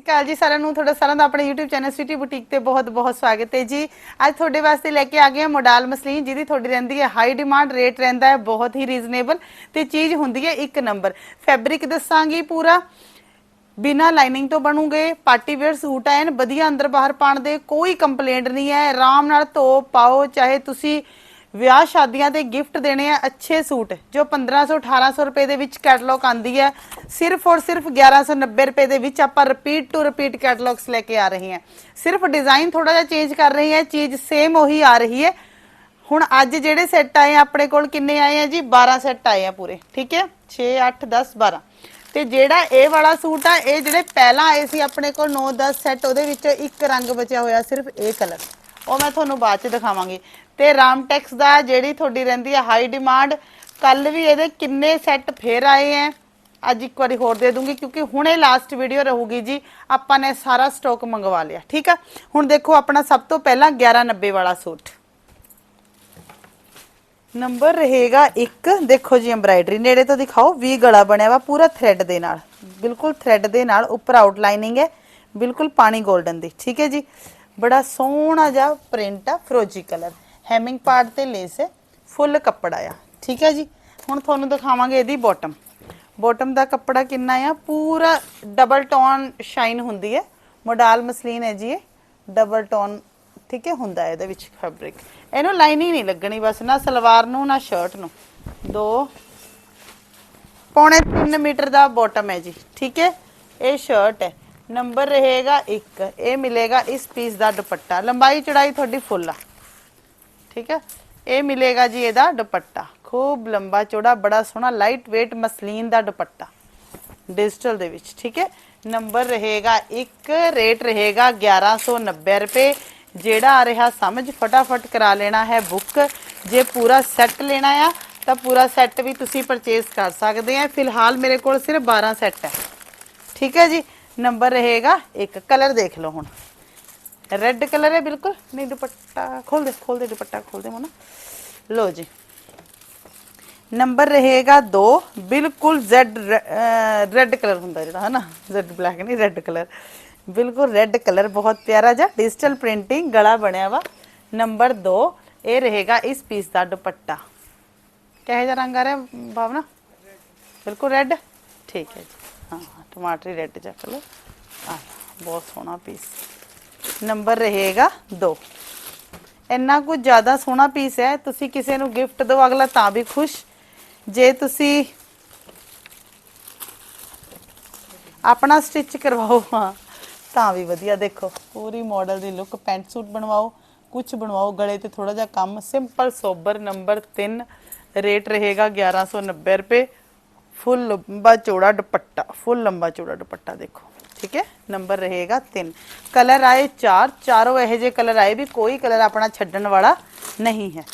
ਸਤਿ ਜੀ ਸਾਰਿਆਂ ਨੂੰ, ਤੁਹਾਡਾ ਸਾਰਿਆਂ ਦਾ ਆਪਣੇ YouTube ਚੈਨਲ ਸਿਟੀ ਬੁਟੀਕ ਤੇ ਬਹੁਤ-ਬਹੁਤ ਸਵਾਗਤ ਹੈ ਜੀ। ਅੱਜ ਤੁਹਾਡੇ ਵਾਸਤੇ ਲੈ ਕੇ ਆ ਗਏ ਹਾਂ ਮੋਡਲ ਮਸਲੀਨ, ਜਿਹਦੀ ਤੁਹਾਡੀ ਰਹਿੰਦੀ ਹੈ ਹਾਈ ਡਿਮਾਂਡ ਰੇਟ ਰਹਿੰਦਾ ਹੈ, ਬਹੁਤ ਹੀ ਰੀਜ਼ਨੇਬਲ ਤੇ ਚੀਜ਼ ਹੁੰਦੀ ਹੈ ਇੱਕ ਨੰਬਰ ਫੈਬਰਿਕ ਦੱਸਾਂਗੀ ਪੂਰਾ। ਬਿਨਾ ਲਾਈਨਿੰਗ ਤੋਂ ਬਣੂਗੇ ਪਾਰਟੀ ਵੇਅਰ ਸੂਟ ਐਨ, ਵਧੀਆ ਅੰਦਰ ਬਾਹਰ ਪਾਣ ਦੇ, ਕੋਈ ਕੰਪਲੇਂਟ ਨਹੀਂ ਹੈ। ਆਰਾਮ ਨਾਲ ਧੋ, ਪਾਓ, ਚਾਹੇ ਤੁਸੀਂ ਵਿਆਹ ਸ਼ਾਦੀਆਂ ਤੇ ਗਿਫਟ ਦੇਣੇ ਆ ਅੱਛੇ ਸੂਟ ਜੋ 1500 1800 ਰੁਪਏ ਦੇ ਵਿੱਚ ਕੈਟਲੌਗ ਆਂਦੀ ਹੈ। ਸਿਰਫ ਔਰ ਸਿਰਫ 1190 ਰੁਪਏ ਦੇ ਵਿੱਚ ਆਪਾਂ ਰਿਪੀਟ ਟੂ ਰਿਪੀਟ ਕੈਟਲੌਗਸ ਲੈ ਕੇ ਆ ਰਹੇ ਹਾਂ। ਸਿਰਫ ਡਿਜ਼ਾਈਨ ਥੋੜਾ ਜਿਹਾ ਚੇਂਜ ਕਰ ਰਹੇ ਹੈ ਚੀਜ਼ ਸੇਮ ਉਹੀ ਆ ਰਹੀ ਹੈ। ਹੁਣ ਅੱਜ ਜਿਹੜੇ ਸੈੱਟ ਆਏ ਆ, ਆਪਣੇ ਕੋਲ ਕਿੰਨੇ ਆਏ ਆ ਜੀ? 12 ਸੈੱਟ ਆਏ ਆ ਪੂਰੇ ਠੀਕ ਹੈ? 6 8 10 12 ਤੇ ਜਿਹੜਾ ਇਹ ਵਾਲਾ ਸੂਟ ਆ ਇਹ ਜਿਹੜੇ ਪਹਿਲਾਂ ਆਏ ਸੀ ਆਪਣੇ ਕੋਲ 9 10 ਸੈੱਟ ਉਹਦੇ ਵਿੱਚ ਇੱਕ ਰੰਗ ਬਚਿਆ ਹੋਇਆ ਸਿਰਫ ਇਹ ਕਲਰ ਉਹ ਮੈਂ ਤੁਹਾਨੂੰ ਬਾਅਦ ਚ ਦਿਖਾਵਾਂਗੀ। ਤੇ ਰਾਮਟੈਕਸ ਦਾ ਜਿਹੜੀ ਤੁਹਾਡੀ ਰਹਿੰਦੀ ਹੈ ਹਾਈ ਡਿਮਾਂਡ ਕੱਲ ਵੀ ਇਹਦੇ ਕਿੰਨੇ ਸੈੱਟ ਫੇਰ ਆਏ ਆ ਅੱਜ ਇੱਕ ਵਾਰੀ ਹੋਰ ਦੇ ਦੂੰਗੀ, ਕਿਉਂਕਿ ਹੁਣੇ ਲਾਸਟ ਵੀਡੀਓ ਰਹੂਗੀ ਜੀ। ਆਪਾਂ ਨੇ ਸਾਰਾ ਸਟਾਕ ਮੰਗਵਾ ਲਿਆ, ਠੀਕ ਆ? ਹੁਣ ਦੇਖੋ ਆਪਣਾ ਸਭ ਤੋਂ ਪਹਿਲਾਂ 1190 ਵਾਲਾ ਸੂਟ। ਨੰਬਰ ਰਹੇਗਾ 1 ਦੇਖੋ ਜੀ ਐਮਬਰਾਇਡਰੀ ਨੇੜੇ ਤੋਂ ਦਿਖਾਓ। ਵੀ ਗਲਾ ਬਣਿਆ ਵਾ, ਪੂਰਾ ਥ੍ਰੈਡ ਦੇ ਨਾਲ। ਬਿਲਕੁਲ ਥ੍ਰੈਡ ਦੇ ਨਾਲ, ਉੱਪਰ ਆਊਟਲਾਈਨਿੰਗ ਹੈ ਬਿਲਕੁਲ ਪਾਣੀ 골ਡਨ ਦੀ, ਠੀਕ ਹੈ ਜੀ? ਬੜਾ ਸੋਹਣਾ ਜਿਹਾ ਪ੍ਰਿੰਟ ਆ, ਫਰੋਜੀ ਕਲਰ ਹੈਮਿੰਗ ਪਾਰਟ ਤੇ ਲੇਸ ਹੈ, ਫੁੱਲ ਕੱਪੜਾ ਆ। ਠੀਕ ਹੈ ਜੀ? ਹੁਣ ਤੁਹਾਨੂੰ ਦਿਖਾਵਾਂਗੇ ਇਹਦੀ ਬਾਟਮ ਬਾਟਮ ਦਾ ਕੱਪੜਾ ਕਿੰਨਾ ਆ? ਪੂਰਾ ਡਬਲ ਟੋਨ ਸ਼ਾਈਨ ਹੁੰਦੀ ਹੈ। ਮੋਡਲ ਮਸਲੀਨ ਹੈ ਜੀ ਇਹ। ਡਬਲ ਟੋਨ ਠੀਕ ਹੈ, ਹੁੰਦਾ ਹੈ ਇਹਦੇ ਵਿੱਚ ਫੈਬਰਿਕ ਇਹਨੂੰ ਲਾਈਨਿੰਗ ਨਹੀਂ ਲੱਗਣੀ ਬਸ, ਨਾ ਸਲਵਾਰ ਨੂੰ, ਨਾ ਸ਼ਰਟ ਨੂੰ। ਦੋ। ਪੌਣੇ 3 ਮੀਟਰ ਦਾ ਬਾਟਮ ਹੈ ਜੀ। ਠੀਕ ਹੈ? ਇਹ ਸ਼ਰਟ ਹੈ। ਨੰਬਰ ਰਹੇਗਾ 1 ਇਹ ਮਿਲੇਗਾ ਇਸ ਪੀਸ ਦਾ ਦੁਪੱਟਾ। ਲੰਬਾਈ ਚੜਾਈ ਤੁਹਾਡੀ ਫੁੱਲ ਆ। ਠੀਕ ਹੈ? ਇਹ ਮਿਲੇਗਾ ਜੀ ਇਹਦਾ ਦੁਪੱਟਾ। ਖੂਬ ਲੰਬਾ, ਚੌੜਾ, ਬੜਾ ਸੋਹਣਾ ਲਾਈਟ weight ਮਸਲੀਨ ਦਾ ਦੁਪੱਟਾ। ਡਿਜੀਟਲ ਦੇ ਵਿੱਚ, ਠੀਕ ਹੈ? ਨੰਬਰ ਰਹੇਗਾ 1 ਰੇਟ ਰਹੇਗਾ 1190 ਰੁਪਏ। ਜਿਹੜਾ ਆ ਰਿਹਾ, ਸਮਝ ਫਟਾਫਟ ਕਰਾ ਲੈਣਾ ਹੈ ਬੁੱਕ ਜੇ ਪੂਰਾ ਸੈੱਟ ਲੈਣਾ ਆ, ਤਾਂ ਪੂਰਾ ਸੈੱਟ ਵੀ ਤੁਸੀਂ ਪਰਚੇਸ ਕਰ ਸਕਦੇ ਆ। ਫਿਲਹਾਲ ਮੇਰੇ ਕੋਲ ਸਿਰਫ 12 ਸੈੱਟ ਹੈ। ਠੀਕ ਹੈ ਜੀ? ਨੰਬਰ ਰਹੇਗਾ ਇੱਕ ਕਲਰ ਦੇਖ ਲਓ ਹੁਣ। ਰੈੱਡ ਕਲਰ ਹੈ ਬਿਲਕੁਲ। ਨਹੀਂ ਦੁਪੱਟਾ ਖੋਲ ਦੇ ਖੋਲ ਦੇ ਦੁਪੱਟਾ ਖੋਲ ਦੇ ਮੋਨਾ। ਲੋ ਜੀ। ਨੰਬਰ ਰਹੇਗਾ 2 ਬਿਲਕੁਲ Z ਰੈੱਡ ਕਲਰ ਹੁੰਦਾ ਜਿਹੜਾ ਹੈ ਨਾ Z ਬਲੈਕ ਨਹੀਂ ਰੈੱਡ ਕਲਰ ਬਿਲਕੁਲ ਰੈੱਡ ਕਲਰ ਬਹੁਤ ਪਿਆਰਾ ਜਿਹਾ। ਡਿਜੀਟਲ ਪ੍ਰਿੰਟਿੰਗ ਗਲਾ ਬਣਿਆ ਵਾ। ਨੰਬਰ 2 ਇਹ ਰਹੇਗਾ ਇਸ ਪੀਸ ਦਾ ਦੁਪੱਟਾ। ਕਿਹੋ ਜਿਹਾ ਰੰਗ ਆ ਰਿਹਾ ਭਾਵਨਾ? ਬਿਲਕੁਲ ਰੈੱਡ ਠੀਕ ਹੈ ਜੀ। ਹਾਂ ਹਾਂ, ਟਮਾਟਰੀ ਰੈੱਡ ਜਿਹਾ ਕਲਰ ਆ ਬਹੁਤ ਸੋਹਣਾ ਪੀਸ ਨੰਬਰ ਰਹੇਗਾ 2 ਇੰਨਾ ਕੁ ਜ਼ਿਆਦਾ ਸੋਹਣਾ ਪੀਸ ਹੈ, ਤੁਸੀਂ ਕਿਸੇ ਨੂੰ ਗਿਫਟ ਦਿਓ, ਅਗਲਾ ਤਾਂ ਵੀ ਖੁਸ਼। ਜੇ ਤੁਸੀਂ ਆਪਣਾ ਸਟਿਚ ਕਰਵਾਓ, ਹਾਂ, ਤਾਂ ਵੀ ਵਧੀਆ। ਦੇਖੋ, ਪੂਰੀ ਮਾਡਲ ਦੀ ਲੁੱਕ ਪੈਂਟ ਸੂਟ ਬਣਵਾਓ ਕੁਝ ਬਣਵਾਓ, ਗਲੇ ਤੇ ਥੋੜਾ ਜਿਹਾ ਕੰਮ ਸਿੰਪਲ ਸੋਬਰ ਨੰਬਰ 3 ਰੇਟ ਰਹੇਗਾ 1190 ਰੁਪਏ। ਫੁੱਲ ਲੰਬਾ ਚੌੜਾ ਦੁਪੱਟਾ, ਫੁੱਲ ਲੰਬਾ ਚੌੜਾ ਦੁਪੱਟਾ, ਦੇਖੋ। ਠੀਕ ਹੈ? ਨੰਬਰ ਰਹੇਗਾ 3 ਕਲਰ ਆਏ 4 ਚਾਰੋਂ ਇਹੋ ਜਿਹੇ ਕਲਰ ਆਏ ਵੀ ਕੋਈ ਕਲਰ ਆਪਣਾ ਛੱਡਣ ਵਾਲਾ ਨਹੀਂ ਹੈ।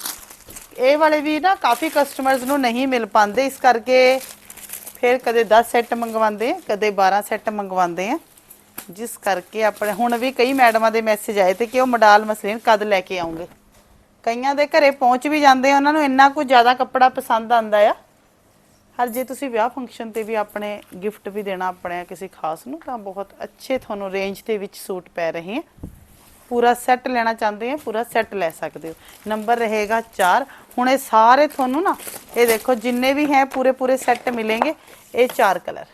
ਇਹ ਵਾਲੇ ਵੀ ਨਾ ਕਾਫੀ ਕਸਟਮਰਸ ਨੂੰ ਨਹੀਂ ਮਿਲ ਪਾਉਂਦੇ। ਇਸ ਕਰਕੇ ਫਿਰ ਕਦੇ 10 ਸੈੱਟ ਮੰਗਵਾਉਂਦੇ ਆ, ਕਦੇ 12 ਸੈੱਟ ਮੰਗਵਾਉਂਦੇ ਆ। ਜਿਸ ਕਰਕੇ ਆਪਣੇ ਹੁਣ ਵੀ ਕਈ ਮੈਡਮਾਂ ਦੇ ਮੈਸੇਜ ਆਏ ਤੇ ਕਿ ਉਹ ਮਡਾਲ ਮਸਲੀਨ ਕਦ ਲੈ ਕੇ ਆਉਂਗੇ? ਕਈਆਂ ਦੇ ਘਰੇ ਪਹੁੰਚ ਵੀ ਜਾਂਦੇ ਉਹਨਾਂ ਨੂੰ ਇੰਨਾ ਕੁ ਜ਼ਿਆਦਾ ਕੱਪੜਾ ਪਸੰਦ ਆਂਦਾ ਆ। ਹਰ ਜੇ ਤੁਸੀਂ ਵਿਆਹ ਫੰਕਸ਼ਨ ਤੇ ਵੀ ਆਪਣੇ ਗਿਫਟ ਵੀ ਦੇਣਾ ਆਪਣੇ ਕਿਸੇ ਖਾਸ ਨੂੰ, ਤਾਂ ਬਹੁਤ ਅੱਛੇ ਤੁਹਾਨੂੰ ਰੇਂਜ ਦੇ ਵਿੱਚ ਸੂਟ ਪੈ ਰਹੇ ਹੈ ਪੂਰਾ ਸੈੱਟ ਲੈਣਾ ਚਾਹੁੰਦੇ ਆ, ਪੂਰਾ ਸੈੱਟ ਲੈ ਸਕਦੇ ਹੋ। ਨੰਬਰ ਰਹੇਗਾ 4 ਹੁਣ ਇਹ ਸਾਰੇ ਤੁਹਾਨੂੰ ਨਾ, ਇਹ ਦੇਖੋ ਜਿੰਨੇ ਵੀ ਹੈ, ਪੂਰੇ ਪੂਰੇ ਸੈੱਟ ਮਿਲेंगे ਇਹ ਚਾਰ ਕਲਰ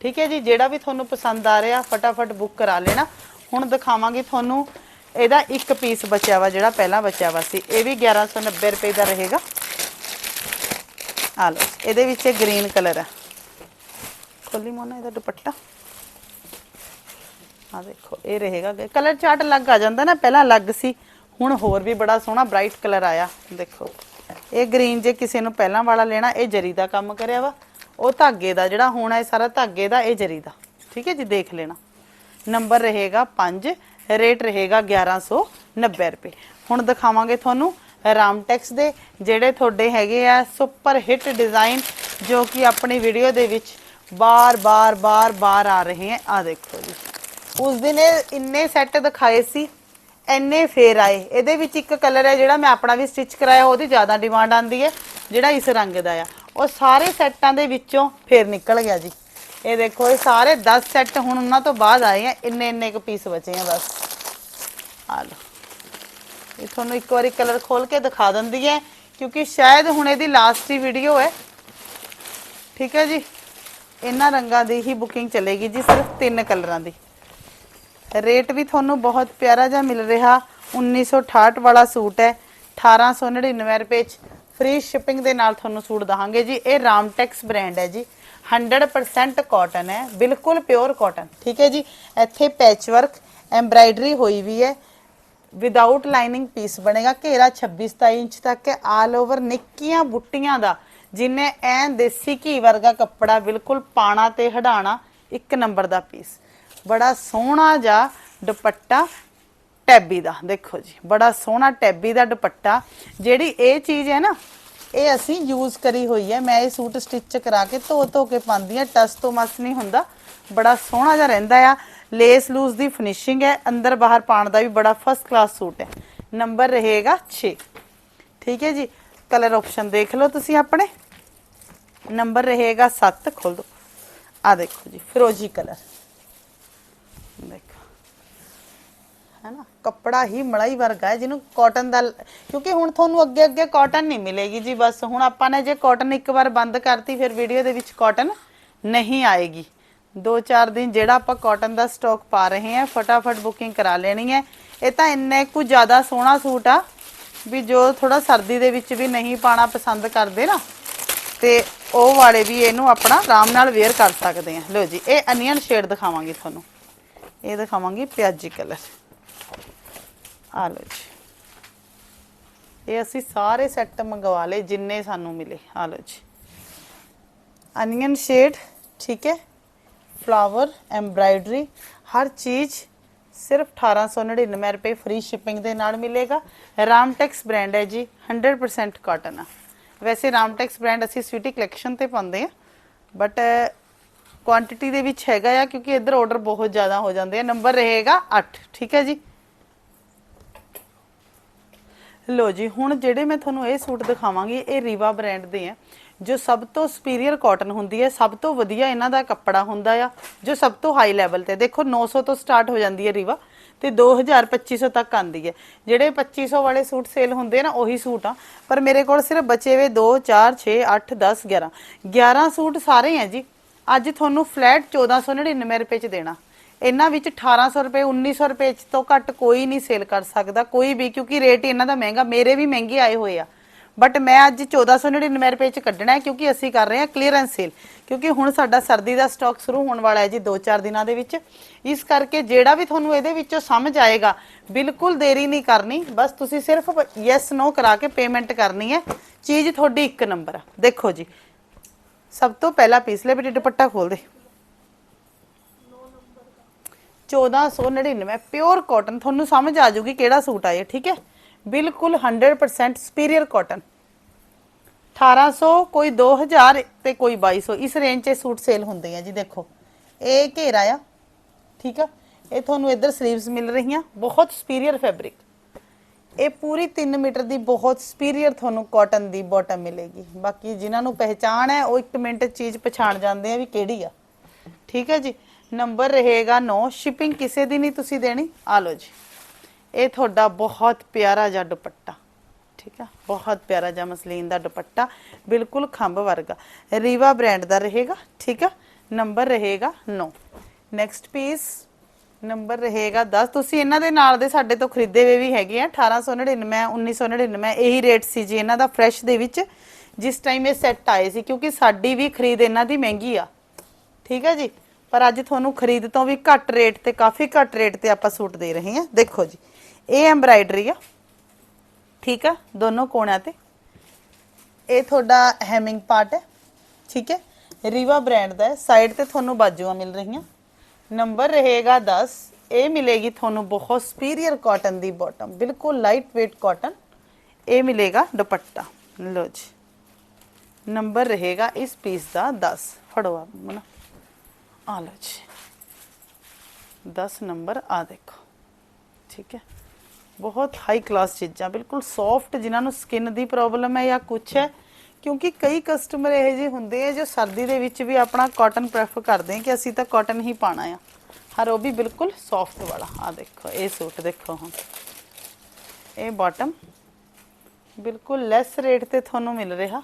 ਠੀਕ ਹੈ ਜੀ? ਜਿਹੜਾ ਵੀ ਤੁਹਾਨੂੰ ਪਸੰਦ ਆ ਰਿਹਾ, ਫਟਾਫਟ ਬੁੱਕ ਕਰਾ ਲੈਣਾ। ਹੁਣ ਦਿਖਾਵਾਂਗੇ ਤੁਹਾਨੂੰ, ਇਹਦਾ ਇੱਕ ਪੀਸ ਬਚਿਆ ਵਾ, ਜਿਹੜਾ ਪਹਿਲਾਂ ਬਚਿਆ ਵਾ ਸੀ। ਇਹ ਵੀ 1190 ਰੁਪਏ ਦਾ ਰਹੇਗਾ। ਆ ਲਓ, ਇਹਦੇ ਵਿੱਚ ਇਹ ਗ੍ਰੀਨ ਕਲਰ ਹੈ ਖੋਲੀ ਮੋਨਾ ਇਹਦਾ ਦੁਪੱਟਾ। ਆ ਦੇਖੋ, ਇਹ ਰਹੇਗਾ ਕਲਰ ਚਾਰਟ ਅਲੱਗ ਆ ਜਾਂਦਾ ਨਾ, ਪਹਿਲਾਂ ਅਲੱਗ ਸੀ, ਹੁਣ ਹੋਰ ਵੀ ਬੜਾ ਸੋਹਣਾ ਬ੍ਰਾਈਟ ਕਲਰ ਆਇਆ। ਦੇਖੋ, ਇਹ ਗ੍ਰੀਨ ਜੇ ਕਿਸੇ ਨੂੰ ਪਹਿਲਾਂ ਵਾਲਾ ਲੈਣਾ, ਇਹ ਜਰੀ ਦਾ ਕੰਮ ਕਰਿਆ ਵਾ। ਉਹ ਧਾਗੇ ਦਾ, ਜਿਹੜਾ ਹੋਣਾ ਇਹ ਸਾਰਾ ਧਾਗੇ ਦਾ, ਇਹ ਜਰੀ ਦਾ। ਠੀਕ ਹੈ ਜੀ, ਦੇਖ ਲੈਣਾ। ਨੰਬਰ ਰਹੇਗਾ 5 ਰੇਟ ਰਹੇਗਾ 1190 ਰੁਪਏ। ਹੁਣ ਦਿਖਾਵਾਂਗੇ ਤੁਹਾਨੂੰ ਰਾਮਟੈਕਸ ਦੇ, ਜਿਹੜੇ ਤੁਹਾਡੇ ਹੈਗੇ ਆ ਸੁਪਰ ਹਿੱਟ ਡਿਜ਼ਾਈਨ ਜੋ ਕਿ ਆਪਣੀ ਵੀਡੀਓ ਦੇ ਵਿੱਚ ਬਾਰ ਬਾਰ ਬਾਰ ਬਾਰ ਆ ਰਹੇ ਹੈ ਆ ਦੇਖੋ ਜੀ। ਉਸ ਦਿਨ ਇਹ ਇੰਨੇ ਸੈੱਟ ਦਿਖਾਏ ਸੀ, ਇੰਨੇ ਫੇਰ ਆਏ। ਇਹਦੇ ਵਿੱਚ ਇੱਕ ਕਲਰ ਹੈ ਜਿਹੜਾ ਮੈਂ ਆਪਣਾ ਵੀ ਸਟਿਚ ਕਰਾਇਆ, ਉਹਦੀ ਜ਼ਿਆਦਾ ਡਿਮਾਂਡ ਆਂਦੀ ਹੈ, ਜਿਹੜਾ ਇਸ ਰੰਗ ਦਾ ਆ। ਉਹ ਸਾਰੇ ਸੈੱਟਾਂ ਦੇ ਵਿੱਚੋਂ ਫੇਰ ਨਿਕਲ ਗਿਆ ਜੀ। ਇਹ ਦੇਖੋ, ਇਹ ਸਾਰੇ 10 ਸੈੱਟ ਹੁਣ ਉਹਨਾਂ ਤੋਂ ਬਾਅਦ ਆਏ ਆ। ਇੰਨੇ ਇੰਨੇ ਕੁ ਪੀਸ ਬਚੇ ਆ ਬਸ। ਆ ਲਓ। ਇਹ ਤੁਹਾਨੂੰ ਇੱਕ ਵਾਰੀ ਕਲਰ ਖੋਲ ਕੇ ਦਿਖਾ ਦਿੰਦੀ ਹੈ, ਕਿਉਂਕਿ ਸ਼ਾਇਦ ਹੁਣ ਇਹਦੀ ਲਾਸਟ ਹੀ ਵੀਡੀਓ ਹੈ। ਠੀਕ ਹੈ ਜੀ? ਇਹਨਾਂ ਰੰਗਾਂ ਦੀ ਹੀ ਬੁਕਿੰਗ ਚੱਲੇਗੀ ਜੀ, ਸਿਰਫ ਤਿੰਨ ਕਲਰਾਂ ਦੀ। ਰੇਟ ਵੀ ਤੁਹਾਨੂੰ ਬਹੁਤ ਪਿਆਰਾ ਜਿਹਾ ਮਿਲ ਰਿਹਾ। 1968 ਵਾਲਾ ਸੂਟ ਹੈ 1899 ਰੁਪਏ ਚ ਫ੍ਰੀ ਸ਼ਿਪਿੰਗ ਦੇ ਨਾਲ ਤੁਹਾਨੂੰ ਸੂਟ ਦਹਾਂਗੇ ਜੀ। ਇਹ ਰਾਮਟੈਕਸ ਬ੍ਰਾਂਡ ਹੈ ਜੀ। 100% ਕਾਟਨ ਹੈ, ਬਿਲਕੁਲ ਪਿਓਰ ਕਾਟਨ ਠੀਕ ਹੈ ਜੀ? ਇੱਥੇ ਪੈਚ ਵਰਕ ਐਮਬ੍ਰਾਇਡਰੀ ਹੋਈ ਵੀ ਹੈ। ਵਿਦਆਊਟ ਲਾਈਨਿੰਗ ਪੀਸ ਬਣੇਗਾ। ਘੇਰਾ 26 27 ਇੰਚ ਤੱਕ ਹੈ। ਆਲ ਓਵਰ ਨਿੱਕੀਆਂ ਬੁੱਟੀਆਂ ਦਾ, ਜਿਨੇ ਐਨ ਦੇਸੀ ਘੀ ਵਰਗਾ ਕੱਪੜਾ ਬਿਲਕੁਲ ਪਾਣਾ ਤੇ ਹਟਾਣਾ ਇੱਕ ਨੰਬਰ ਦਾ ਪੀਸ ਬੜਾ ਸੋਹਣਾ ਜਿਹਾ ਦੁਪੱਟਾ ਟੈਬੀ ਦਾ, ਦੇਖੋ ਜੀ। ਬੜਾ ਸੋਹਣਾ ਟੈਬੀ ਦਾ ਦੁਪੱਟਾ। ਜਿਹੜੀ ਇਹ ਚੀਜ਼ ਹੈ ਨਾ, ਇਹ ਅਸੀਂ ਯੂਜ਼ ਕਰੀ ਹੋਈ ਹੈ। ਮੈਂ ਇਹ ਸੂਟ ਸਟਿਚ ਕਰਾ ਕੇ ਧੋ ਧੋ ਕੇ ਪਾਉਂਦੀ ਹਾਂ। ਟਸ ਤੋਂ ਮਸ ਨਹੀਂ ਹੁੰਦਾ। ਬੜਾ ਸੋਹਣਾ ਜਿਹਾ ਰਹਿੰਦਾ ਆ। ਲੇਸ ਲੂਸ ਦੀ ਫਿਨਿਸ਼ਿੰਗ ਹੈ, ਅੰਦਰ ਬਾਹਰ ਪਾਣ ਦਾ ਵੀ ਬੜਾ ਫਸਟ ਕਲਾਸ ਸੂਟ ਹੈ। ਨੰਬਰ ਰਹੇਗਾ 6 ਠੀਕ ਹੈ ਜੀ? ਕਲਰ ਆਪਸ਼ਨ ਦੇਖ ਲਓ ਤੁਸੀਂ ਆਪਣੇ। ਨੰਬਰ ਰਹੇਗਾ 7 ਖੋਲ ਦਿਓ ਆ ਦੇਖੋ ਜੀ, ਫਿਰੋਜੀ ਕਲਰ ਦੇਖੋ। ਹੈ ਨਾ ਕੱਪੜਾ ਹੀ ਮਲਾਈ ਵਰਗਾ ਹੈ, ਜਿਹਨੂੰ ਕਾਟਨ ਦਾ ਕਿਉਂਕਿ ਹੁਣ ਤੁਹਾਨੂੰ ਅੱਗੇ ਅੱਗੇ ਕਾਟਨ ਨਹੀਂ ਮਿਲੇਗੀ ਜੀ, ਬਸ। ਹੁਣ ਆਪਾਂ ਨੇ ਜੇ ਕਾਟਨ ਇੱਕ ਵਾਰ ਬੰਦ ਕਰਤੀ, ਫਿਰ ਵੀਡੀਓ ਦੇ ਵਿੱਚ ਕਾਟਨ ਨਹੀਂ ਆਏਗੀ। ਦੋ ਚਾਰ ਦਿਨ ਜਿਹੜਾ ਆਪਾਂ ਕਾਟਨ ਦਾ ਸਟਾਕ ਪਾ ਰਹੇ ਹਾਂ, ਫਟਾਫਟ ਬੁਕਿੰਗ ਕਰਾ ਲੈਣੀ ਹੈ। ਇਹ ਤਾਂ ਇੰਨੇ ਕੁ ਜ਼ਿਆਦਾ ਸੋਹਣਾ ਸੂਟ ਆ ਵੀ ਜੋ ਥੋੜਾ ਸਰਦੀ ਦੇ ਵਿੱਚ ਵੀ ਨਹੀਂ ਪਾਣਾ ਪਸੰਦ ਕਰਦੇ ਨਾ, ਤੇ ਉਹ ਵਾਲੇ ਵੀ ਇਹਨੂੰ ਆਪਣਾ ਆਰਾਮ ਨਾਲ ਵੇਅਰ ਕਰ ਸਕਦੇ ਆ ਲਓ ਜੀ, ਇਹ ਅਨੀਅਨ ਸ਼ੇਡ ਦਿਖਾਵਾਂਗੇ ਤੁਹਾਨੂੰ। ਇਹ ਦਿਖਾਵਾਂਗੀ ਪਿਆਜੀ ਕਲਰ ਆ ਲਓ ਜੀ। ਇਹ ਅਸੀਂ ਸਾਰੇ ਸੈੱਟ ਮੰਗਵਾ ਲਏ, ਜਿੰਨੇ ਸਾਨੂੰ ਮਿਲੇ। ਆ ਲਓ ਜੀ। ਅਨੀਅਨ ਸ਼ੇਡ ਠੀਕ ਹੈ? ਫਲਾਵਰ, ਐਮਬ੍ਰਾਇਡਰੀ, ਹਰ ਚੀਜ਼ ਸਿਰਫ 1899 ਰੁਪਏ ਫ੍ਰੀ ਸ਼ਿਪਿੰਗ ਦੇ ਨਾਲ ਮਿਲੇਗਾ। ਰਾਮਟੈਕਸ ਬ੍ਰਾਂਡ ਹੈ ਜੀ 100% ਕਾਟਨ ਆ। ਵੈਸੇ ਰਾਮਟੈਕਸ ਬ੍ਰਾਂਡ ਅਸੀਂ ਸਵੀਟੀ ਕਲੈਕਸ਼ਨ ਤੇ ਪਾਉਂਦੇ ਆ ਬਟ ਕੁਆਂਟੀਟੀ ਦੇ ਵਿੱਚ ਹੈਗਾ ਆ, ਕਿਉਂਕਿ ਇੱਧਰ ਆਰਡਰ ਬਹੁਤ ਜ਼ਿਆਦਾ ਹੋ ਜਾਂਦੇ ਆ। ਨੰਬਰ ਰਹੇਗਾ 8 ਠੀਕ ਹੈ ਜੀ? ਲੋ ਜੀ, ਹੁਣ ਜਿਹੜੇ ਮੈਂ ਤੁਹਾਨੂੰ ਇਹ ਸੂਟ ਦਿਖਾਵਾਂਗੀ, ਇਹ ਰੀਵਾ ਬ੍ਰਾਂਡ ਦੇ ਆ। ਜੋ ਸਭ ਤੋਂ ਸੁਪੀਰੀਅਰ ਕਾਟਨ ਹੁੰਦੀ ਹੈ, ਸਭ ਤੋਂ ਵਧੀਆ ਇਹਨਾਂ ਦਾ ਕੱਪੜਾ ਹੁੰਦਾ ਆ, ਜੋ ਸਭ ਤੋਂ ਹਾਈ ਲੈਵਲ ਤੇ। ਦੇਖੋ 900 ਤੋਂ ਸਟਾਰਟ ਹੋ ਜਾਂਦੀ ਹੈ ਰੀਵਾ ਤੇ 2000 2500 ਤੱਕ ਆਂਦੀ ਹੈ। ਜਿਹੜੇ 2500 ਵਾਲੇ ਸੂਟ ਸੇਲ ਹੁੰਦੇ ਨਾ, ਉਹੀ ਸੂਟ ਆ। ਪਰ ਮੇਰੇ ਕੋਲ ਸਿਰਫ ਬਚੇ ਹੋਏ 2 4 6 8 10 11 11 ਸੂਟ ਸਾਰੇ ਆ ਜੀ। ਅੱਜ ਤੁਹਾਨੂੰ ਫਲੈਟ 1499 ਰੁਪਏ ਚ ਦੇਣਾ। ਇਹਨਾਂ ਵਿੱਚ 1800 ਰੁਪਏ 1900 ਰੁਪਏ ਤੋਂ ਘੱਟ ਕੋਈ ਨਹੀਂ ਸੇਲ ਕਰ ਸਕਦਾ, ਕੋਈ ਵੀ, ਕਿਉਂਕਿ ਰੇਟ ਇਹਨਾਂ ਦਾ ਮਹਿੰਗਾ, ਮੇਰੇ ਵੀ ਮਹਿੰਗੇ ਆਏ ਹੋਏ ਆ। ਬਟ ਮੈਂ ਅੱਜ 1499 ਰੁਪਏ ਚ ਕੱਢਣਾ ਹੈ ਕਿਉਂਕਿ ਅਸੀਂ ਕਰ ਰਹੇ ਹਾਂ ਕਲੀਅਰੈਂਸ ਸੇਲ ਕਿਉਂਕਿ ਹੁਣ ਸਾਡਾ ਸਰਦੀ ਦਾ ਸਟਾਕ ਸ਼ੁਰੂ ਹੋਣ ਵਾਲਾ ਹੈ ਜੀ 2-4 ਦਿਨਾਂ ਦੇ ਵਿੱਚ। ਇਸ ਕਰਕੇ ਜਿਹੜਾ ਵੀ ਤੁਹਾਨੂੰ ਇਹਦੇ ਵਿੱਚੋਂ ਸਮਝ ਆਏਗਾ, ਬਿਲਕੁਲ ਦੇਰੀ ਨਹੀਂ ਕਰਨੀ। ਬਸ ਤੁਸੀਂ ਸਿਰਫ ਯੈਸ ਨੋ ਕਰਾ ਕੇ ਪੇਮੈਂਟ ਕਰਨੀ ਹੈ। ਚੀਜ਼ ਤੁਹਾਡੀ ਇੱਕ ਨੰਬਰ ਆ। ਦੇਖੋ ਜੀ। ਸਭ ਤੋਂ ਪਹਿਲਾ ਪੀਸ ਲੈ ਬੇਟੇ ਦੁਪੱਟਾ ਖੋਲ ਦੇ। 1499 ਪਿਓਰ ਕਾਟਨ ਤੁਹਾਨੂੰ ਸਮਝ ਆ ਜਾਊਗੀ ਕਿਹੜਾ ਸੂਟ ਆ ਇਹ ਠੀਕ ਹੈ? ਬਿਲਕੁਲ 100% ਸੁਪੀਰੀਅਰ ਕਾਟਨ 1800 ਕੋਈ 2000 ਤੇ ਕੋਈ 2200 ਇਸ ਰੇਂਜ 'ਚ ਸੂਟ ਸੇਲ ਹੁੰਦੇ ਆ ਜੀ, ਦੇਖੋ। ਇਹ ਘੇਰਾ ਆ, ਠੀਕ ਆ? ਇਹ ਤੁਹਾਨੂੰ ਇੱਧਰ 슬ੀਵਸ ਮਿਲ ਰਹੀਆਂ, ਬਹੁਤ ਸੁਪੀਰੀਅਰ ਫੈਬਰਿਕ ਇਹ ਪੂਰੀ 3 ਮੀਟਰ ਦੀ ਬਹੁਤ ਸੁਪੀਰੀਅਰ ਤੁਹਾਨੂੰ ਕਾਟਨ ਦੀ ਬਾਟਮ ਮਿਲੇਗੀ। ਬਾਕੀ ਜਿਨ੍ਹਾਂ ਨੂੰ ਪਹਿਚਾਣ ਹੈ, ਉਹ 1 ਮਿੰਟ ਚੀਜ਼ ਪਛਾਣ ਜਾਂਦੇ ਆ ਵੀ ਕਿਹੜੀ ਆ। ਠੀਕ ਹੈ ਜੀ? ਨੰਬਰ ਰਹੇਗਾ 9 ਸ਼ਿਪਿੰਗ ਕਿਸੇ ਦੀ ਨਹੀਂ ਤੁਸੀਂ ਦੇਣੀ। ਆ ਲਓ ਜੀ। ਇਹ ਤੁਹਾਡਾ ਬਹੁਤ ਪਿਆਰਾ ਜਿਹਾ ਦੁਪੱਟਾ। ਠੀਕ ਆ? ਬਹੁਤ ਪਿਆਰਾ ਜਿਹਾ ਮਸਲੀਨ ਦਾ ਦੁਪੱਟਾ। ਬਿਲਕੁਲ ਖੰਭ ਵਰਗਾ। ਰੀਵਾ ਬ੍ਰਾਂਡ ਦਾ ਰਹੇਗਾ। ਠੀਕ ਆ? ਨੰਬਰ ਰਹੇਗਾ 9 ਨੈਕਸਟ ਪੀਸ ਨੰਬਰ ਰਹੇਗਾ 10 ਤੁਸੀਂ ਇਹਨਾਂ ਦੇ ਨਾਲ ਦੇ ਸਾਡੇ ਤੋਂ ਖਰੀਦੇ ਹੋਏ ਵੀ ਹੈਗੇ ਆ। 1899 1999 ਇਹੀ ਰੇਟ ਸੀ ਜੀ ਇਹਨਾਂ ਦਾ ਫਰੈਸ਼ ਦੇ ਵਿੱਚ। ਜਿਸ ਟਾਈਮ ਇਹ ਸੈੱਟ ਆਏ ਸੀ, ਕਿਉਂਕਿ ਸਾਡੀ ਵੀ ਖਰੀਦ ਇਹਨਾਂ ਦੀ ਮਹਿੰਗੀ ਆ। ਠੀਕ ਹੈ ਜੀ? ਪਰ ਅੱਜ ਤੁਹਾਨੂੰ ਖਰੀਦ ਤੋਂ ਵੀ ਘੱਟ ਰੇਟ ਤੇ, ਕਾਫੀ ਘੱਟ ਰੇਟ ਤੇ ਆਪਾਂ ਸੂਟ ਦੇ ਰਹੇ ਹਾਂ। ਦੇਖੋ ਜੀ। ਇਹ ਐਮਬ੍ਰਾਇਡਰੀ ਆ। ਠੀਕ ਆ ਦੋਨੋਂ ਕੋਣਿਆਂ ਤੇ ਇਹ ਤੁਹਾਡਾ ਹੈਮਿੰਗ ਪਾਰਟ ਹੈ ਠੀਕ ਹੈ ਰੀਵਾ ਬ੍ਰਾਂਡ ਦਾ ਹੈ ਸਾਈਡ ਤੇ ਤੁਹਾਨੂੰ ਬਾਜੂਆਂ ਮਿਲ ਰਹੀਆਂ ਨੰਬਰ ਰਹੇਗਾ 10 ਇਹ ਮਿਲੇਗੀ ਤੁਹਾਨੂੰ ਬਹੁਤ ਸੁਪੀਰੀਅਰ ਕਾਟਨ ਦੀ ਬਾਟਮ ਬਿਲਕੁਲ ਲਾਈਟ weight ਕਾਟਨ ਇਹ ਮਿਲੇਗਾ ਦੁਪੱਟਾ ਲੋ ਜੀ ਨੰਬਰ ਰਹੇਗਾ ਇਸ ਪੀਸ ਦਾ 10 ਫੜੋ ਆਪ ਮਨਾ ਆ ਲਓ ਜੀ 10 ਨੰਬਰ ਆ ਦੇਖੋ ਠੀਕ ਹੈ ਬਹੁਤ ਹਾਈ ਕਲਾਸ ਚੀਜ਼ਾਂ, ਬਿਲਕੁਲ ਸੌਫਟ ਜਿਨ੍ਹਾਂ ਨੂੰ ਸਕਿਨ ਦੀ ਪ੍ਰੋਬਲਮ ਹੈ ਜਾਂ ਕੁਝ ਹੈ, ਕਿਉਂਕਿ ਕਈ ਕਸਟਮਰ ਇਹੋ ਜਿਹੇ ਹੁੰਦੇ ਆ ਜੋ ਸਰਦੀ ਦੇ ਵਿੱਚ ਵੀ ਆਪਣਾ ਕਾਟਨ ਪ੍ਰੈਫਰ ਕਰਦੇ ਆ ਕਿ ਅਸੀਂ ਤਾਂ ਕਾਟਨ ਹੀ ਪਾਣਾ ਆ। ਹਰ ਉਹ ਵੀ ਬਿਲਕੁਲ ਸੌਫਟ ਵਾਲਾ। ਆ ਦੇਖੋ, ਇਹ ਸੂਟ ਦੇਖੋ ਹੁਣ। ਇਹ ਬਾਟਮ ਬਿਲਕੁਲ ਲੈਸ ਰੇਟ ਤੇ ਤੁਹਾਨੂੰ ਮਿਲ ਰਿਹਾ।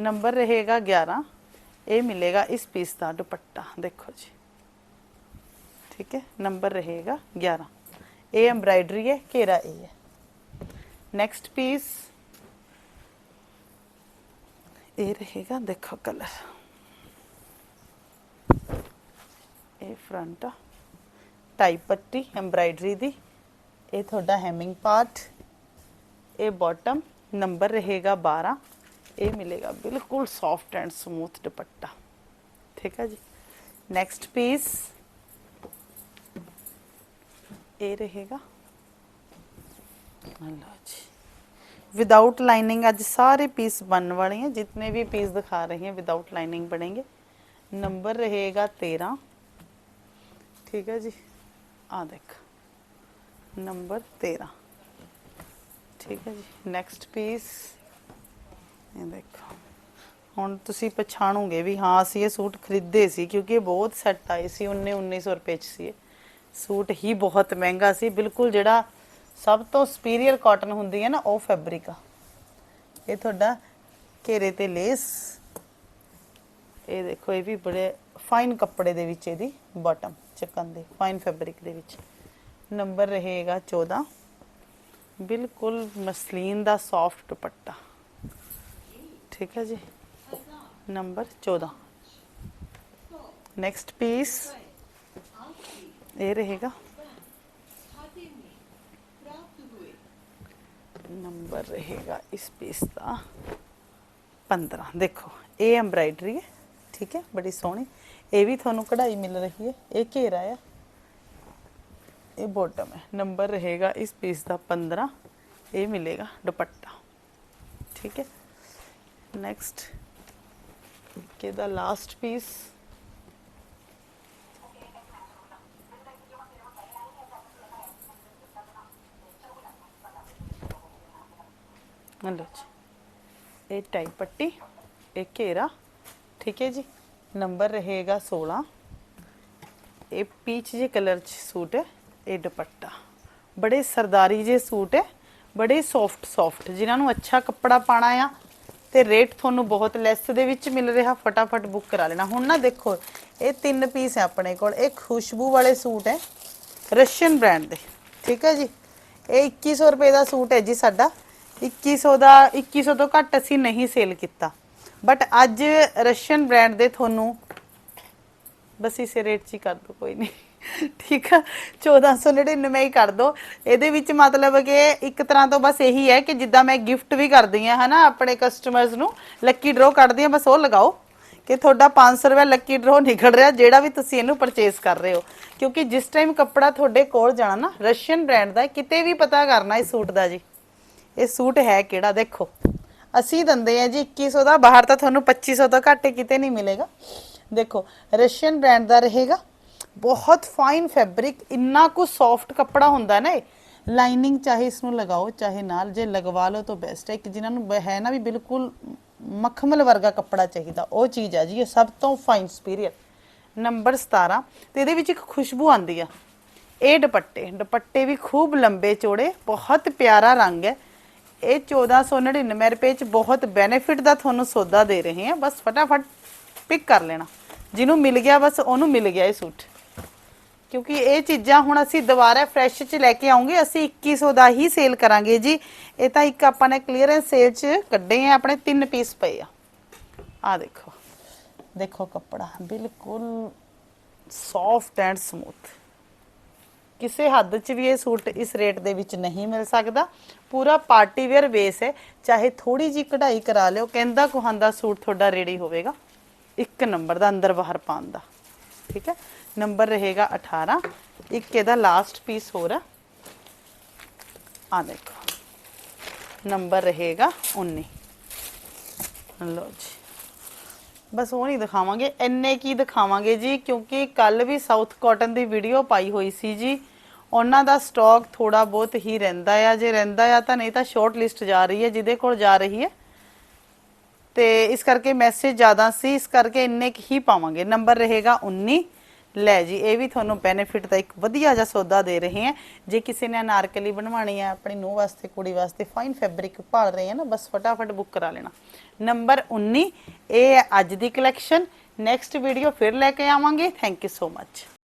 ਨੰਬਰ ਰਹੇਗਾ 11 ਇਹ ਮਿਲੇਗਾ ਇਸ ਪੀਸ ਦਾ ਦੁਪੱਟਾ। ਦੇਖੋ ਜੀ। ਠੀਕ ਹੈ? ਨੰਬਰ ਰਹੇਗਾ 11 ਇਹ ਐਮਬ੍ਰਾਇਡਰੀ ਹੈ ਘੇਰਾ ਇਹ ਹੈ ਨੈਕਸਟ ਪੀਸ ਇਹ ਰਹੇਗਾ ਦੇਖੋ ਕਲਰ ਇਹ ਫਰੰਟ ਆ ਟਾਈ ਪੱਟੀ ਐਮਬ੍ਰਾਇਡਰੀ ਦੀ ਇਹ ਤੁਹਾਡਾ ਹੈਮਿੰਗ ਪਾਰਟ ਇਹ ਬਾਟਮ ਨੰਬਰ ਰਹੇਗਾ 12 ਇਹ ਮਿਲੇਗਾ ਬਿਲਕੁਲ ਸੌਫਟ ਐਂਡ ਸਮੂਥ ਦੁਪੱਟਾ ਠੀਕ ਹੈ ਜੀ ਨੈਕਸਟ ए रहेगा। विदाउट लाइनिंग आज सारे पीस बन वाले हैं जितने भी पीस दिखा रहे हैं विदाउट लाइनिंग बनेंगे नंबर रहेगा तेरह। ठीक है जी? आ देख। नंबर तेरह। ठीक है जी? नेक्स्ट पीस ये देखो। ਹੁਣ ਤੁਸੀਂ पछाणोगे भी हाँ ਅਸੀਂ ये सूट खरीदे ਸੀ ਕਿਉਂਕਿ ਇਹ ਬਹੁਤ ਸੈੱਟ ਆਏ उन्नीस 19 1900 ਰੁਪਏ ਚ ਸੂਟ ਹੀ ਬਹੁਤ ਮਹਿੰਗਾ ਸੀ। ਬਿਲਕੁਲ ਜਿਹੜਾ ਸਭ ਤੋਂ ਸੁਪੀਰੀਅਰ ਕਾਟਨ ਹੁੰਦੀ ਹੈ ਨਾ, ਉਹ ਫੈਬਰਿਕ ਆ। ਇਹ ਤੁਹਾਡਾ ਘੇਰੇ ਤੇ ਲੇਸ ਇਹ ਦੇਖੋ, ਇਹ ਵੀ ਬੜੇ ਫਾਈਨ ਕੱਪੜੇ ਦੇ ਵਿੱਚ ਇਹਦੀ ਬਾਟਮ ਚੱਕਨ ਦੇ ਫਾਈਨ ਫੈਬਰਿਕ ਦੇ ਵਿੱਚ। ਨੰਬਰ ਰਹੇਗਾ 14 ਬਿਲਕੁਲ ਮਸਲੀਨ ਦਾ ਸੌਫਟ ਦੁਪੱਟਾ। ਠੀਕ ਹੈ ਜੀ? ਨੰਬਰ 14 ਨੈਕਸਟ ਪੀਸ ਇਹ ਰਹੇਗਾ। ਨੰਬਰ ਰਹੇਗਾ ਇਸ ਪੀਸ ਦਾ। 15 ਦੇਖੋ, ਇਹ ਐਮਬ੍ਰਾਇਡਰੀ ਹੈ, ਠੀਕ ਹੈ, ਬੜੀ ਸੋਹਣੀ। ਇਹ ਵੀ ਤੁਹਾਨੂੰ ਕਢਾਈ ਮਿਲ ਰਹੀ ਹੈ, ਇਹ ਘੇਰਾ ਹੈ। ਇਹ ਬੋਟਮ ਹੈ। ਨੰਬਰ ਰਹੇਗਾ ਇਸ ਪੀਸ ਦਾ 15 ਇਹ ਮਿਲੇਗਾ ਦੁਪੱਟਾ, ਠੀਕ ਹੈ। ਨੈਕਸਟ ਕਿਹਦਾ ਲਾਸਟ ਪੀਸ ਲਓ ਜੀ। ਇਹ ਟਾਈ ਪੱਟੀ, ਇਹ ਘੇਰਾ, ਠੀਕ ਹੈ ਜੀ? ਨੰਬਰ ਰਹੇਗਾ 16 ਇਹ ਪੀਚ ਜੇ ਕਲਰ ਚ ਸੂਟ ਹੈ, ਇਹ ਦੁਪੱਟਾ। ਬੜੇ ਸਰਦਾਰੀ ਜੇ ਸੂਟ ਹੈ, ਬੜੇ ਸੌਫਟ ਸੌਫਟ ਜਿਨ੍ਹਾਂ ਨੂੰ ਅੱਛਾ ਕੱਪੜਾ ਪਾਣਾ ਆ, ਤੇ ਰੇਟ ਤੁਹਾਨੂੰ ਬਹੁਤ ਲੈਸ ਦੇ ਵਿੱਚ ਮਿਲ ਰਿਹਾ, ਫਟਾਫਟ ਬੁੱਕ ਕਰਾ ਲੈਣਾ। ਹੁਣ ਨਾ ਦੇਖੋ, ਇਹ ਤਿੰਨ ਪੀਸ ਹੈ ਆਪਣੇ ਕੋਲ। ਇਹ ਖੁਸ਼ਬੂ ਵਾਲੇ ਸੂਟ ਹੈ, ਰਸ਼ੀਅਨ ਬ੍ਰਾਂਡ ਦੇ, ਠੀਕ ਹੈ ਜੀ? ਇਹ 2100 ਰੁਪਏ ਦਾ ਸੂਟ ਹੈ ਜੀ ਸਾਡਾ। 2100 ਦਾ 2100 ਤੋਂ ਘੱਟ ਅਸੀਂ ਨਹੀਂ ਸੇਲ ਕੀਤਾ। ਬਟ ਅੱਜ ਰਸ਼ੀਅਨ ਬ੍ਰਾਂਡ ਦੇ ਤੁਹਾਨੂੰ ਬਸ ਇਸੇ ਰੇਟ 'ਚ ਹੀ ਕਰ ਦੋ ਕੋਈ ਨਹੀਂ। ਠੀਕ ਆ? 1499 ਹੀ ਕਰ ਦੋ ਇਹਦੇ ਵਿੱਚ ਮਤਲਬ ਕਿ ਇੱਕ ਤਰ੍ਹਾਂ ਤੋਂ ਬਸ ਇਹੀ ਹੈ ਕਿ ਜਿੱਦਾਂ ਮੈਂ ਗਿਫਟ ਵੀ ਕਰਦੀ ਆ ਹਨਾ, ਆਪਣੇ ਕਸਟਮਰਸ ਨੂੰ ਲੱਕੀ ਡਰਾਅ ਕੱਢਦੀ ਆ ਬਸ ਉਹ ਲਗਾਓ। ਕਿ ਤੁਹਾਡਾ 500 ਰੁਪਏ ਲੱਕੀ ਡਰੋ ਨਿਕਲ ਰਿਹਾ, ਜਿਹੜਾ ਵੀ ਤੁਸੀਂ ਇਹਨੂੰ ਪਰਚੇਸ ਕਰ ਰਹੇ ਹੋ। ਕਿਉਂਕਿ ਜਿਸ ਟਾਈਮ ਕੱਪੜਾ ਤੁਹਾਡੇ ਕੋਲ ਜਾਣਾ ਨਾ ਰਸ਼ੀਅਨ ਬ੍ਰਾਂਡ ਦਾ, ਕਿਤੇ ਵੀ ਪਤਾ ਕਰਨਾ ਇਸ ਸੂਟ ਦਾ ਜੀ। ਇਹ ਸੂਟ ਹੈ ਕਿਹੜਾ? ਦੇਖੋ। ਅਸੀਂ ਦਿੰਦੇ ਆ ਜੀ 2100 ਦਾ, ਬਾਹਰ ਤਾਂ ਤੁਹਾਨੂੰ 2500 ਤੋਂ ਘੱਟ ਕਿਤੇ ਨਹੀਂ ਮਿਲੇਗਾ। ਦੇਖੋ, ਰਸ਼ੀਅਨ ਬ੍ਰਾਂਡ ਦਾ ਰਹੇਗਾ। ਬਹੁਤ ਫਾਈਨ ਫੈਬਰਿਕ ਇੰਨਾ ਕੁ ਸੌਫਟ ਕੱਪੜਾ ਹੁੰਦਾ ਨਾ ਇਹ। ਲਾਈਨਿੰਗ ਚਾਹੇ ਇਸ ਨੂੰ ਲਗਾਓ, ਚਾਹੇ ਨਾਲ ਜੇ ਲਗਵਾ ਲਓ ਤਾਂ ਬੈਸਟ ਹੈ। ਕਿ ਜਿਨ੍ਹਾਂ ਨੂੰ ਹੈ ਨਾ ਵੀ ਬਿਲਕੁਲ ਮਖਮਲ ਵਰਗਾ ਕੱਪੜਾ ਚਾਹੀਦਾ। ਉਹ ਚੀਜ਼ ਆ ਜੀ, ਇਹ ਸਭ ਤੋਂ ਫਾਈਨ ਸੁਪੀਰੀਅਰ ਨੰਬਰ 17 ਤੇ ਇਹਦੇ ਵਿੱਚ ਇੱਕ ਖੁਸ਼ਬੂ ਆਉਂਦੀ ਆ। ਇਹ ਦੁਪੱਟੇ। ਦੁਪੱਟੇ ਵੀ ਖੂਬ ਲੰਬੇ ਚੌੜੇ, ਬਹੁਤ ਪਿਆਰਾ ਰੰਗ ਹੈ। ਇਹ 1499 ਰੁਪਏ ਚ ਬਹੁਤ ਬੈਨੀਫਿਟ ਦਾ ਤੁਹਾਨੂੰ ਸੌਦਾ ਦੇ ਰਹੇ ਹਾਂ। ਬਸ ਫਟਾਫਟ ਪਿਕ ਕਰ ਲੈਣਾ। ਜਿਹਨੂੰ ਮਿਲ ਗਿਆ, ਬਸ ਉਹਨੂੰ ਮਿਲ ਗਿਆ ਇਹ ਸੂਟ। ਕਿਉਂਕਿ ਇਹ ਚੀਜ਼ਾਂ ਹੁਣ ਅਸੀਂ ਦੁਬਾਰਾ ਫਰੈਸ਼ ਚ ਲੈ ਕੇ ਆਉਂਗੇ, ਅਸੀਂ 2100 ਦਾ ਹੀ ਸੇਲ ਕਰਾਂਗੇ ਜੀ। ਇਹ ਤਾਂ ਇੱਕ ਆਪਾਂ ਨੇ ਕਲੀਅਰੈਂਸ ਸੇਲ ਚ ਕੱਢੇ ਆ, ਆਪਣੇ ਤਿੰਨ ਪੀਸ ਪਏ ਆ। ਆ ਦੇਖੋ। ਦੇਖੋ ਕੱਪੜਾ, ਬਿਲਕੁਲ ਸੌਫਟ ਐਂਡ ਸਮੂਥ ਕਿਸੇ ਹੱਦ 'ਚ ਵੀ ਇਹ ਸੂਟ ਇਸ ਰੇਟ ਦੇ ਵਿੱਚ ਨਹੀਂ ਮਿਲ ਸਕਦਾ। ਪੂਰਾ ਪਾਰਟੀ ਵੇਅਰ ਬੇਸ ਹੈ। ਚਾਹੇ ਥੋੜੀ ਜੀ ਕਢਾਈ ਕਰਾ ਲਿਓ, ਕਹਿੰਦਾ ਕੁਹਾਂ ਸੂਟ ਤੁਹਾਡਾ ਰੈਡੀ ਹੋਵੇਗਾ। ਇੱਕ ਨੰਬਰ ਦਾ ਅੰਦਰ ਬਾਹਰ ਪਾਉਣ ਦਾ। ਠੀਕ ਹੈ? ਨੰਬਰ ਰਹੇਗਾ 18 ਇੱਕ ਇਹਦਾ ਲਾਸਟ ਪੀਸ ਹੋਰ ਆ ਆ ਦੇਖੋ। ਨੰਬਰ ਰਹੇਗਾ 19 ਲਓ ਜੀ। ਬਸ ਉਹ ਨਹੀਂ ਦਿਖਾਵਾਂਗੇ। ਇੰਨੇ ਕੀ ਦਿਖਾਵਾਂਗੇ ਜੀ? ਕਿਉਂਕਿ ਕੱਲ ਵੀ ਸਾਊਥ ਕਾਟਨ ਦੀ ਵੀਡੀਓ ਪਾਈ ਹੋਈ ਸੀ ਜੀ। ਉਹਨਾਂ ਦਾ ਸਟਾਕ ਥੋੜਾ ਬਹੁਤ ਹੀ ਰਹਿੰਦਾ ਆ। ਜੇ ਰਹਿੰਦਾ ਆ ਤਾਂ ਨਹੀਂ ਤਾਂ ਸ਼ਾਰਟ ਲਿਸਟ ਜਾ ਰਹੀ ਹੈ, ਜਿਹਦੇ ਕੋਲ ਜਾ ਰਹੀ ਹੈ। ਤੇ ਇਸ ਕਰਕੇ ਮੈਸੇਜ ਜ਼ਿਆਦਾ ਸੀ। ਇਸ ਕਰਕੇ ਇੰਨੇ ਕੁ ਹੀ ਪਾਵਾਂਗੇ। ਨੰਬਰ ਰਹੇਗਾ 19 ਲੈ ਜੀ, ਇਹ ਵੀ ਤੁਹਾਨੂੰ ਬੈਨੀਫਿਟ ਦਾ ਇੱਕ ਵਧੀਆ ਜਿਹਾ ਸੌਦਾ ਦੇ ਰਹੇ ਹਾਂ। ਜੇ ਕਿਸੇ ਨੇ ਅਨਾਰਕਲੀ ਬਣਵਾਣੀ ਹੈ ਆਪਣੀ ਨੂੰਹ ਵਾਸਤੇ, ਕੁੜੀ ਵਾਸਤੇ ਫਾਈਨ ਫੈਬਰਿਕ ਭਾਲ ਰਹੇ ਆ ਨਾ, ਬਸ ਫਟਾਫਟ ਬੁੱਕ ਕਰਾ ਲੈਣਾ। ਨੰਬਰ 19 ਇਹ ਹੈ ਅੱਜ ਦੀ ਕਲੈਕਸ਼ਨ ਨੈਕਸਟ ਵੀਡੀਓ ਫਿਰ ਲੈ ਕੇ ਆਵਾਂਗੇ। Thank you so much